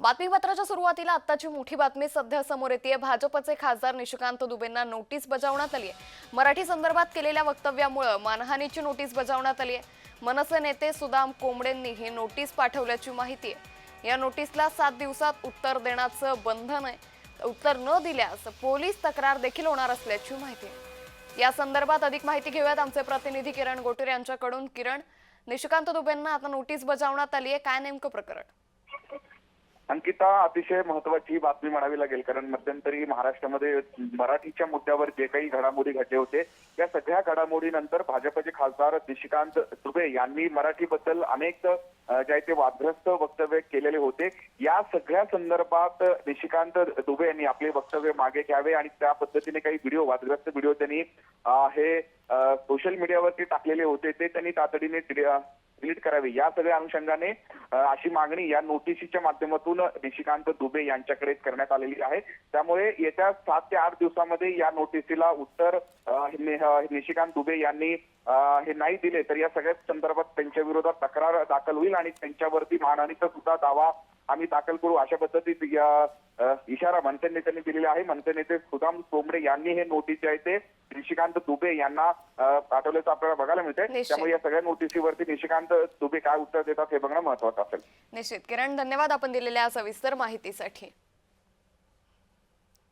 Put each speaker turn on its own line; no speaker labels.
बातमीपत्राच्या सुरुवातीला आत्ताची मोठी बातमी सध्या समोर येते भाजपचे खासदार निशिकांत दुबेंना नोटीस बजावण्यात आली आहे मराठी संदर्भात केलेल्या वक्तव्यामुळे मानहानीची नोटीस बजावण्यात आली आहे मनसे नेते सुदाम कोंबडेंनी ही नोटीस पाठवल्याची माहिती आहे या नोटीसला सात दिवसात उत्तर देण्याचं बंधन आहे. उत्तर न दिल्यास पोलीस तक्रार देखील होणार असल्याची माहिती आहे. या संदर्भात अधिक माहिती घेऊयात आमचे प्रतिनिधी किरण गोटेर यांच्याकडून. किरण निशिकांत दुबेंना आता नोटीस बजावण्यात आली आहे काय नेमकं प्रकरण?
अंकिता अतिशय महत्वाची बातमी म्हणावी लागेल कारण मध्यंतरी महाराष्ट्रामध्ये मराठीच्या मुद्द्यावर जे काही घडामोडी घडले होते त्या सगळ्या घडामोडीनंतर भाजपचे खासदार निशिकांत दुबे यांनी मराठीबद्दल अनेक अ, जे आहे ते वादग्रस्त वक्तव्य केलेले होते. या सगळ्या संदर्भात निशिकांत दुबे यांनी आपले वक्तव्य मागे घ्यावे आणि त्या पद्धतीने काही व्हिडिओ वादग्रस्त व्हिडिओ त्यांनी हे सोशल मीडियावरती टाकलेले होते ते त्यांनी तातडीने डिलीट करावी. या सगळ्या अनुषंगाने अशी मागणी या नोटिशीच्या माध्यमातून निशिकांत दुबे यांच्याकडे करण्यात आलेली आहे. त्यामुळे येत्या सात ते आठ दिवसामध्ये या नोटिसीला उत्तर निशिकांत दुबे यांनी हे नाही दिले तर या सगळ्या संदर्भात त्यांच्या विरोधात तक्रार दाखल होईल आणि त्यांच्यावरती मानहानीचा सुद्धा दावा आम्ही दाखल करू. अशा पद्धतीत इशारा मनसे नेत्यांनी दिलेला आहे. मनसे नेते सुदाम सोमडे यांनी हे नोटीस जे आहे ते निशिकांत दुबे यांना पाठवल्याचं आपल्याला बघायला मिळतंय. त्यामुळे या सगळ्या नोटिसीवरती निशिकांत दुबे काय उत्तर देतात हे बघणं महत्वाचं असेल.
निश्चित. किरण धन्यवाद आपण दिलेल्या सविस्तर माहितीसाठी.